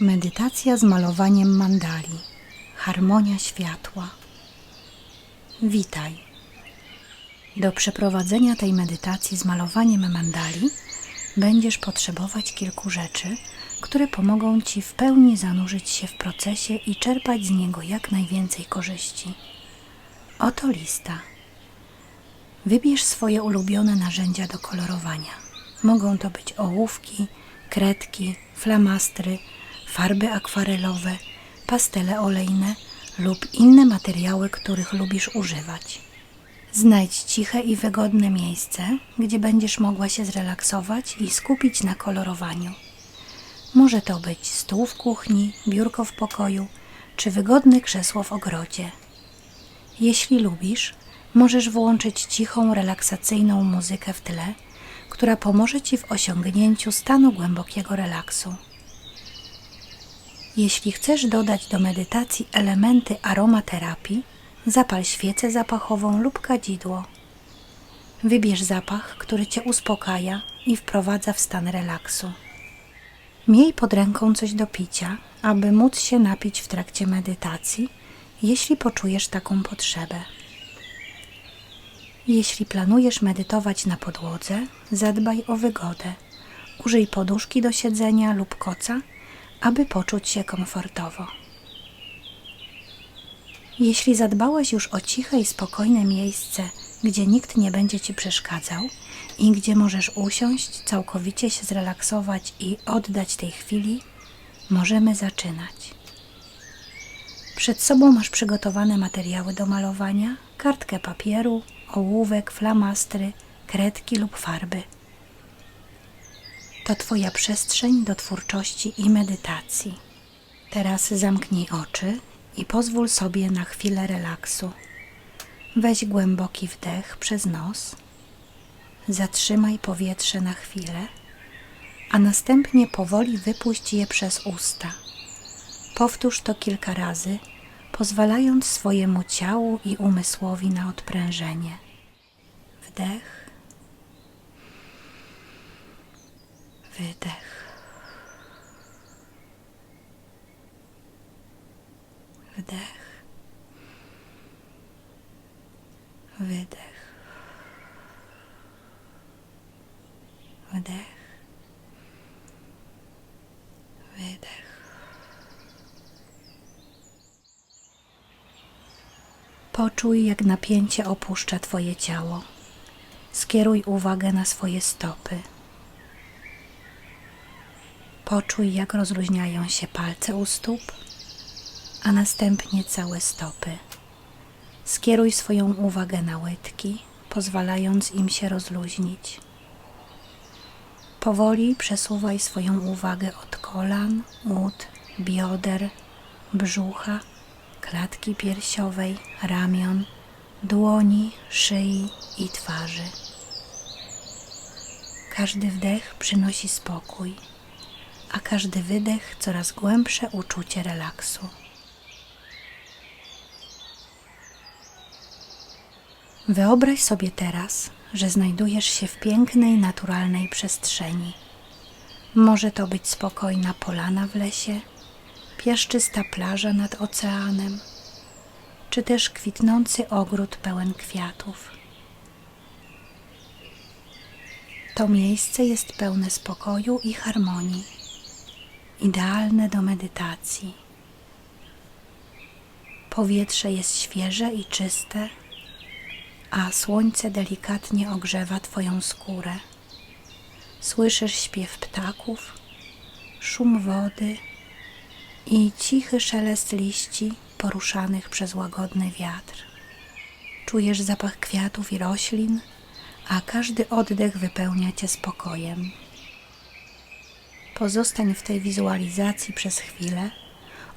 Medytacja z malowaniem mandali. Harmonia światła. Witaj. Do przeprowadzenia tej medytacji z malowaniem mandali będziesz potrzebować kilku rzeczy, które pomogą Ci w pełni zanurzyć się w procesie i czerpać z niego jak najwięcej korzyści. Oto lista. Wybierz swoje ulubione narzędzia do kolorowania. Mogą to być ołówki, kredki, flamastry, farby akwarelowe, pastele olejne lub inne materiały, których lubisz używać. Znajdź ciche i wygodne miejsce, gdzie będziesz mogła się zrelaksować i skupić na kolorowaniu. Może to być stół w kuchni, biurko w pokoju czy wygodne krzesło w ogrodzie. Jeśli lubisz, możesz włączyć cichą, relaksacyjną muzykę w tle, która pomoże Ci w osiągnięciu stanu głębokiego relaksu. Jeśli chcesz dodać do medytacji elementy aromaterapii, zapal świecę zapachową lub kadzidło. Wybierz zapach, który Cię uspokaja i wprowadza w stan relaksu. Miej pod ręką coś do picia, aby móc się napić w trakcie medytacji, jeśli poczujesz taką potrzebę. Jeśli planujesz medytować na podłodze, zadbaj o wygodę. Użyj poduszki do siedzenia lub koca, aby poczuć się komfortowo. Jeśli zadbałaś już o ciche i spokojne miejsce, gdzie nikt nie będzie ci przeszkadzał i gdzie możesz usiąść, całkowicie się zrelaksować i oddać tej chwili, możemy zaczynać. Przed sobą masz przygotowane materiały do malowania, kartkę papieru, ołówek, flamastry, kredki lub farby. To Twoja przestrzeń do twórczości i medytacji. Teraz zamknij oczy i pozwól sobie na chwilę relaksu. Weź głęboki wdech przez nos, zatrzymaj powietrze na chwilę, a następnie powoli wypuść je przez usta. Powtórz to kilka razy, pozwalając swojemu ciału i umysłowi na odprężenie. Wdech, wydech. Wdech, wydech, wdech, wydech. Poczuj, jak napięcie opuszcza Twoje ciało. Skieruj uwagę na swoje stopy. Poczuj, jak rozluźniają się palce u stóp, a następnie całe stopy. Skieruj swoją uwagę na łydki, pozwalając im się rozluźnić. Powoli przesuwaj swoją uwagę od kolan, ud, bioder, brzucha, klatki piersiowej, ramion, dłoni, szyi i twarzy. Każdy wdech przynosi spokój, a każdy wydech coraz głębsze uczucie relaksu. Wyobraź sobie teraz, że znajdujesz się w pięknej, naturalnej przestrzeni. Może to być spokojna polana w lesie, piaszczysta plaża nad oceanem, czy też kwitnący ogród pełen kwiatów. To miejsce jest pełne spokoju i harmonii, idealne do medytacji. Powietrze jest świeże i czyste a słońce delikatnie ogrzewa Twoją skórę. Słyszysz śpiew ptaków, szum wody i cichy szelest liści poruszanych przez łagodny wiatr. Czujesz zapach kwiatów i roślin, a każdy oddech wypełnia Cię spokojem. Pozostań w tej wizualizacji przez chwilę,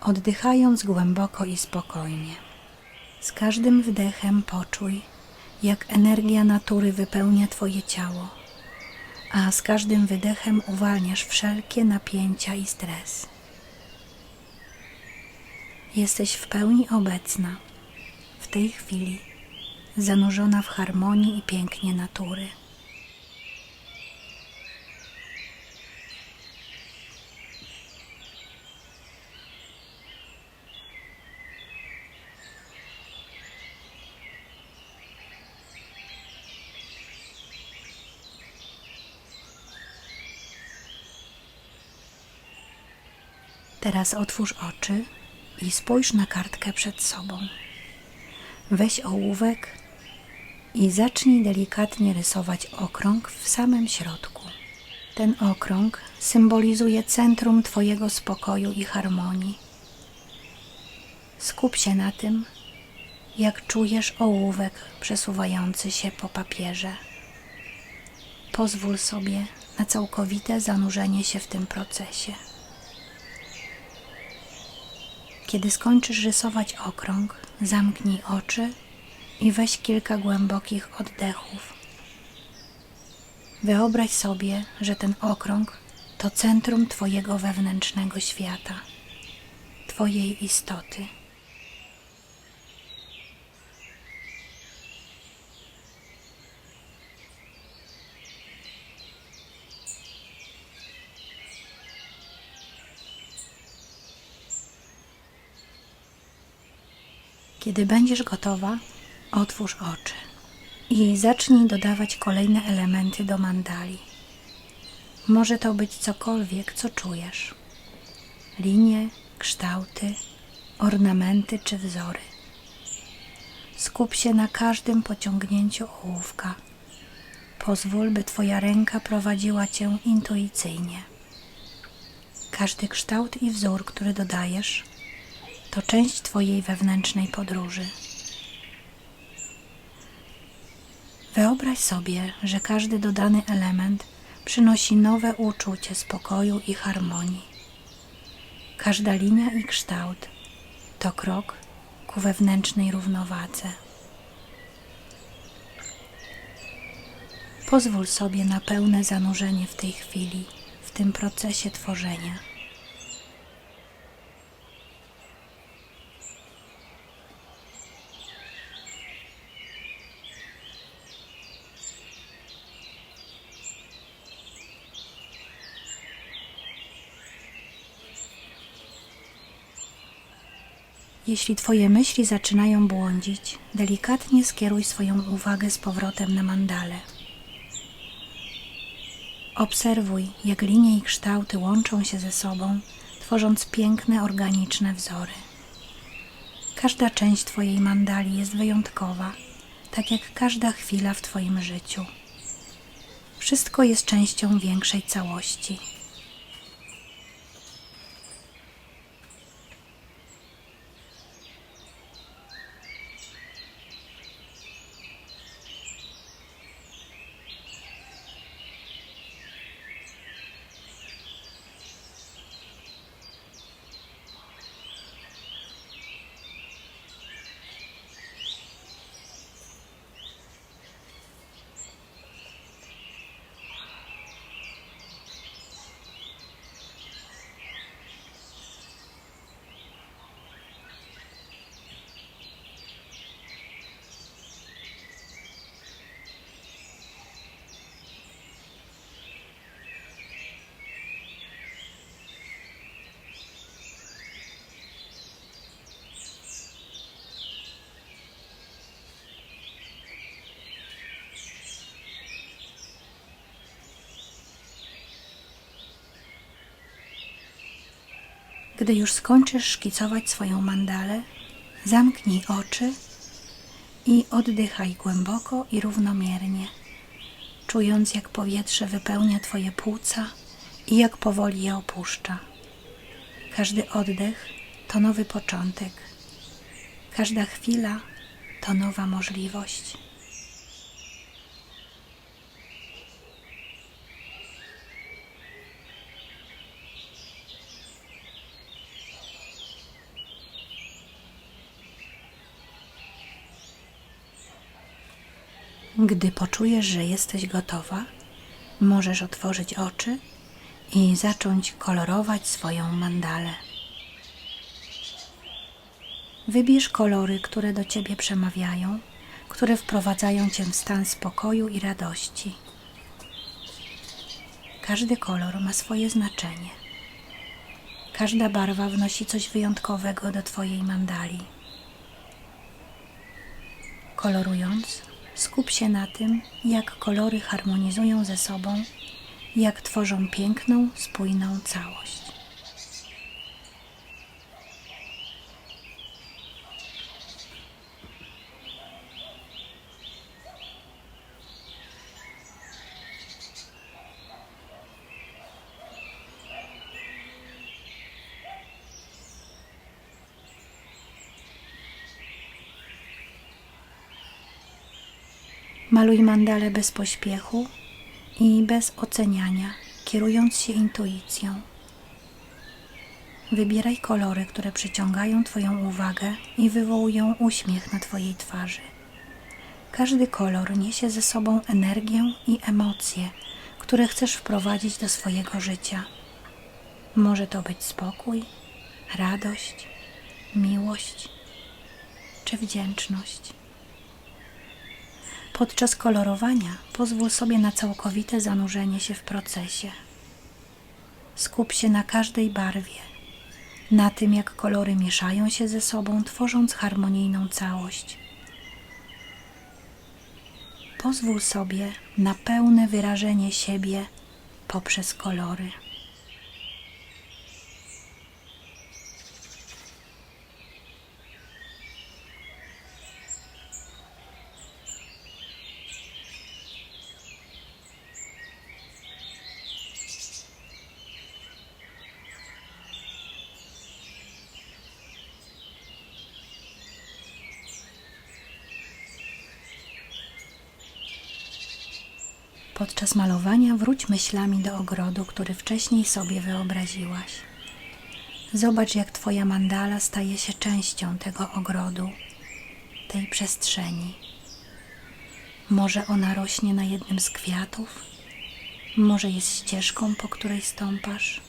oddychając głęboko i spokojnie. Z każdym wdechem poczuj, jak energia natury wypełnia Twoje ciało, a z każdym wydechem uwalniasz wszelkie napięcia i stres. Jesteś w pełni obecna, w tej chwili, zanurzona w harmonii i pięknie natury. Teraz otwórz oczy i spójrz na kartkę przed sobą. Weź ołówek i zacznij delikatnie rysować okrąg w samym środku. Ten okrąg symbolizuje centrum Twojego spokoju i harmonii. Skup się na tym, jak czujesz ołówek przesuwający się po papierze. Pozwól sobie na całkowite zanurzenie się w tym procesie. Kiedy skończysz rysować okrąg, zamknij oczy i weź kilka głębokich oddechów. Wyobraź sobie, że ten okrąg to centrum Twojego wewnętrznego świata, Twojej istoty. Kiedy będziesz gotowa, otwórz oczy i zacznij dodawać kolejne elementy do mandali. Może to być cokolwiek, co czujesz: linie, kształty, ornamenty czy wzory. Skup się na każdym pociągnięciu ołówka. Pozwól, by Twoja ręka prowadziła Cię intuicyjnie. Każdy kształt i wzór, który dodajesz, to część Twojej wewnętrznej podróży. Wyobraź sobie, że każdy dodany element przynosi nowe uczucie spokoju i harmonii. Każda linia i kształt to krok ku wewnętrznej równowadze. Pozwól sobie na pełne zanurzenie w tej chwili, w tym procesie tworzenia. Jeśli Twoje myśli zaczynają błądzić, delikatnie skieruj swoją uwagę z powrotem na mandalę. Obserwuj, jak linie i kształty łączą się ze sobą, tworząc piękne, organiczne wzory. Każda część Twojej mandali jest wyjątkowa, tak jak każda chwila w Twoim życiu. Wszystko jest częścią większej całości. Gdy już skończysz szkicować swoją mandalę, zamknij oczy i oddychaj głęboko i równomiernie, czując jak powietrze wypełnia Twoje płuca i jak powoli je opuszcza. Każdy oddech to nowy początek, każda chwila to nowa możliwość. Gdy poczujesz, że jesteś gotowa, możesz otworzyć oczy i zacząć kolorować swoją mandalę. Wybierz kolory, które do ciebie przemawiają, które wprowadzają cię w stan spokoju i radości. Każdy kolor ma swoje znaczenie. Każda barwa wnosi coś wyjątkowego do Twojej mandali. Kolorując, skup się na tym, jak kolory harmonizują ze sobą, jak tworzą piękną, spójną całość. Maluj mandale bez pośpiechu i bez oceniania, kierując się intuicją. Wybieraj kolory, które przyciągają Twoją uwagę i wywołują uśmiech na Twojej twarzy. Każdy kolor niesie ze sobą energię i emocje, które chcesz wprowadzić do swojego życia. Może to być spokój, radość, miłość czy wdzięczność. Podczas kolorowania pozwól sobie na całkowite zanurzenie się w procesie. Skup się na każdej barwie, na tym jak kolory mieszają się ze sobą, tworząc harmonijną całość. Pozwól sobie na pełne wyrażenie siebie poprzez kolory. Podczas malowania wróć myślami do ogrodu, który wcześniej sobie wyobraziłaś. Zobacz, jak Twoja mandala staje się częścią tego ogrodu, tej przestrzeni. Może ona rośnie na jednym z kwiatów, może jest ścieżką, po której stąpasz,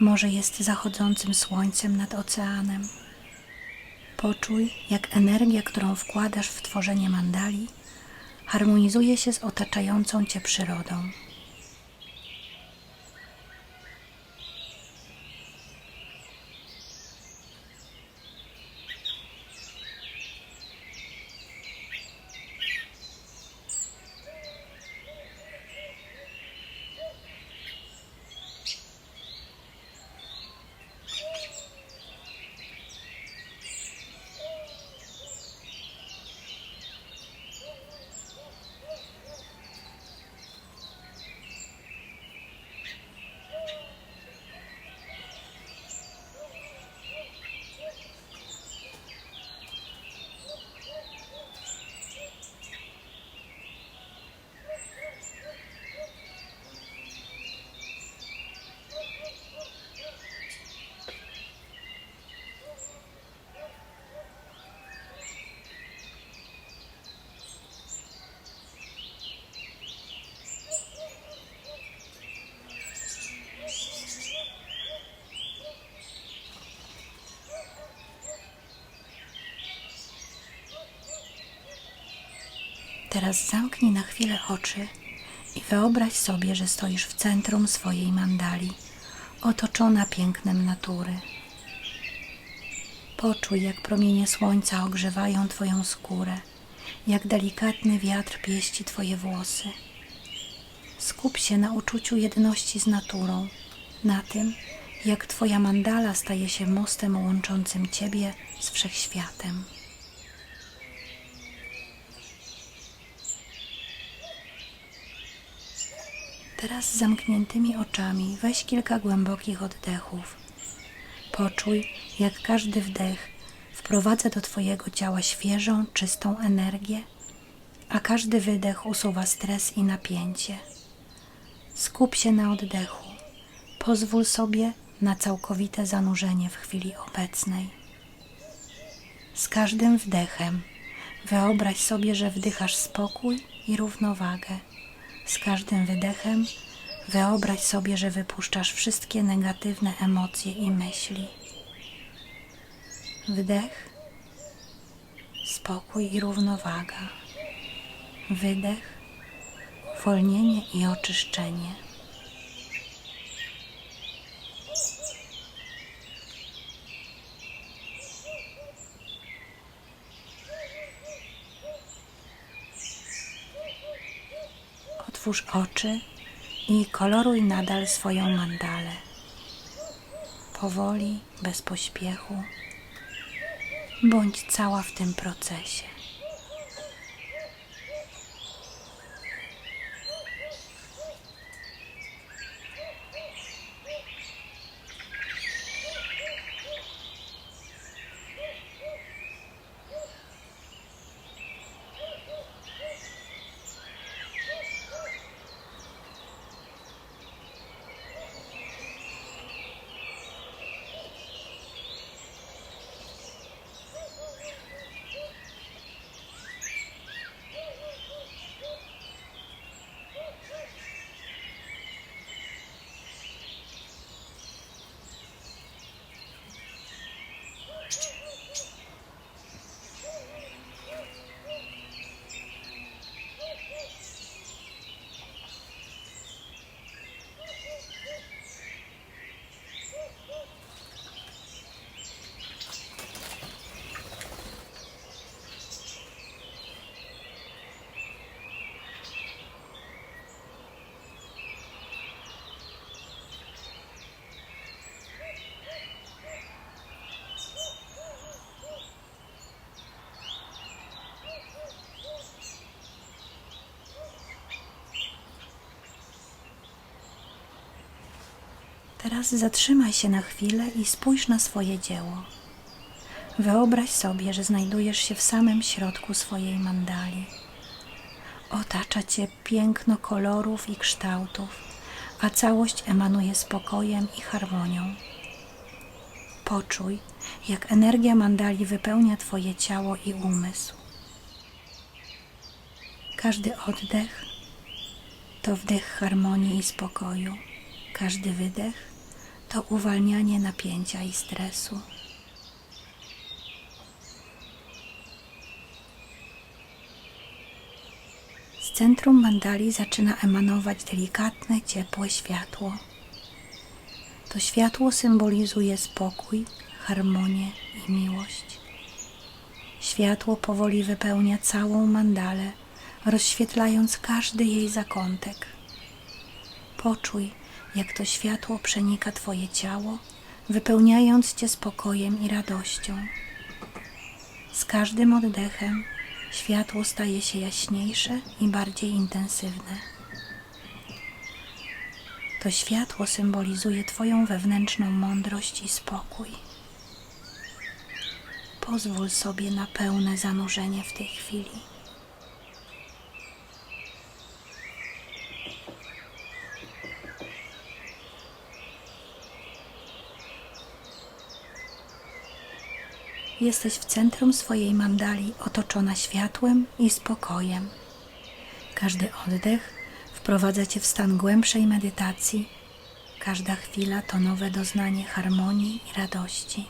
może jest zachodzącym słońcem nad oceanem. Poczuj, jak energia, którą wkładasz w tworzenie mandali, harmonizuje się z otaczającą cię przyrodą. Teraz zamknij na chwilę oczy i wyobraź sobie, że stoisz w centrum swojej mandali, otoczona pięknem natury. Poczuj, jak promienie słońca ogrzewają Twoją skórę, jak delikatny wiatr pieści Twoje włosy. Skup się na uczuciu jedności z naturą, na tym, jak Twoja mandala staje się mostem łączącym Ciebie z wszechświatem. Teraz z zamkniętymi oczami weź kilka głębokich oddechów. Poczuj, jak każdy wdech wprowadza do Twojego ciała świeżą, czystą energię, a każdy wydech usuwa stres i napięcie. Skup się na oddechu. Pozwól sobie na całkowite zanurzenie w chwili obecnej. Z każdym wdechem wyobraź sobie, że wdychasz spokój i równowagę z każdym wydechem wyobraź sobie, że wypuszczasz wszystkie negatywne emocje i myśli. Wdech, spokój i równowaga. Wydech, uwolnienie i oczyszczenie. Otwórz oczy i koloruj nadal swoją mandalę. Powoli, bez pośpiechu. Bądź cała w tym procesie. Teraz zatrzymaj się na chwilę i spójrz na swoje dzieło. Wyobraź sobie, że znajdujesz się w samym środku swojej mandali. Otacza cię piękno kolorów i kształtów, a całość emanuje spokojem i harmonią. Poczuj, jak energia mandali wypełnia Twoje ciało i umysł. Każdy oddech to wdech harmonii i spokoju. Każdy wydech to uwalnianie napięcia i stresu. Z centrum mandali zaczyna emanować delikatne, ciepłe światło. To światło symbolizuje spokój, harmonię i miłość. Światło powoli wypełnia całą mandalę, rozświetlając każdy jej zakątek. Poczuj, jak to światło przenika Twoje ciało, wypełniając Cię spokojem i radością. Z każdym oddechem światło staje się jaśniejsze i bardziej intensywne. To światło symbolizuje Twoją wewnętrzną mądrość i spokój. Pozwól sobie na pełne zanurzenie w tej chwili. Jesteś w centrum swojej mandali, otoczona światłem i spokojem. Każdy oddech wprowadza cię w stan głębszej medytacji. Każda chwila to nowe doznanie harmonii i radości.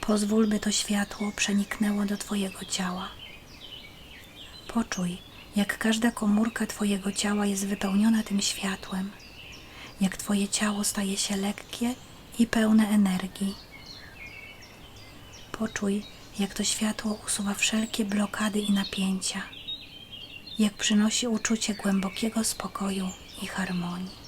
Pozwól, by to światło przeniknęło do Twojego ciała. Poczuj, jak każda komórka Twojego ciała jest wypełniona tym światłem, jak Twoje ciało staje się lekkie i pełne energii. Poczuj, jak to światło usuwa wszelkie blokady i napięcia, jak przynosi uczucie głębokiego spokoju i harmonii.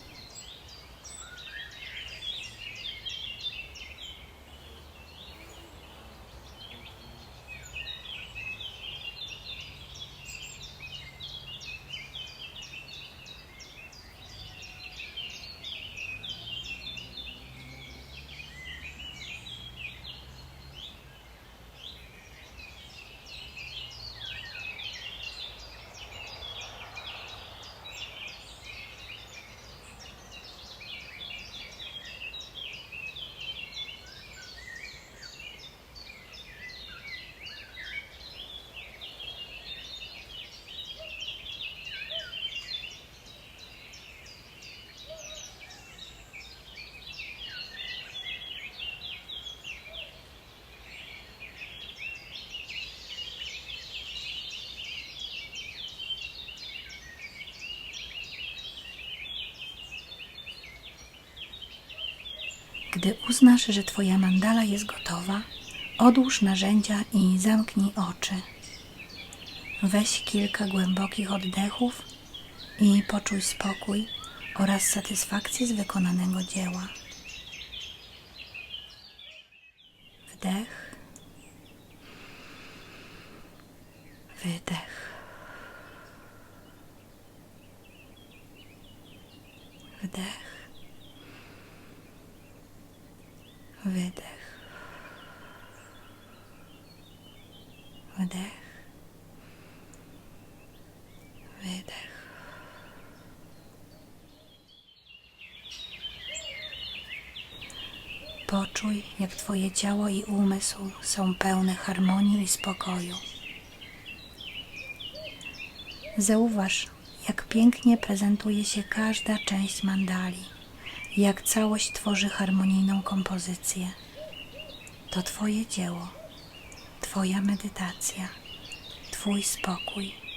Gdy uznasz, że Twoja mandala jest gotowa, odłóż narzędzia i zamknij oczy. Weź kilka głębokich oddechów i poczuj spokój oraz satysfakcję z wykonanego dzieła. Wdech, wydech, wdech. Wydech. Wdech. Wydech. Poczuj, jak Twoje ciało i umysł są pełne harmonii i spokoju. Zauważ, jak pięknie prezentuje się każda część mandali jak całość tworzy harmonijną kompozycję. To Twoje dzieło, Twoja medytacja, Twój spokój.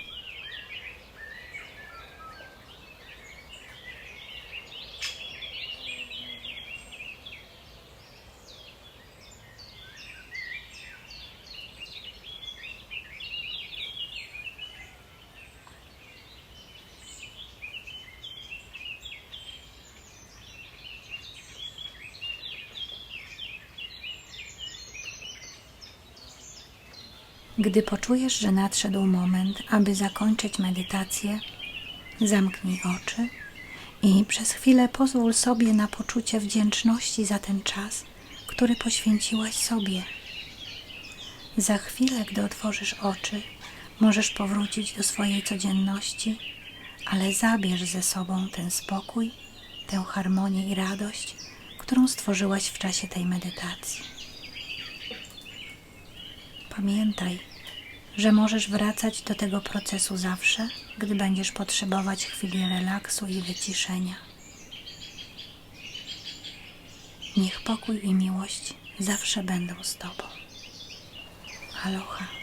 Gdy poczujesz, że nadszedł moment, aby zakończyć medytację, zamknij oczy I przez chwilę pozwól sobie na poczucie wdzięczności za ten czas, który poświęciłaś sobie. Za chwilę, gdy otworzysz oczy, możesz powrócić do swojej codzienności, ale zabierz ze sobą ten spokój, tę harmonię i radość, którą stworzyłaś w czasie tej medytacji. Pamiętaj, że możesz wracać do tego procesu zawsze, gdy będziesz potrzebować chwili relaksu i wyciszenia. Niech pokój i miłość zawsze będą z Tobą. Aloha.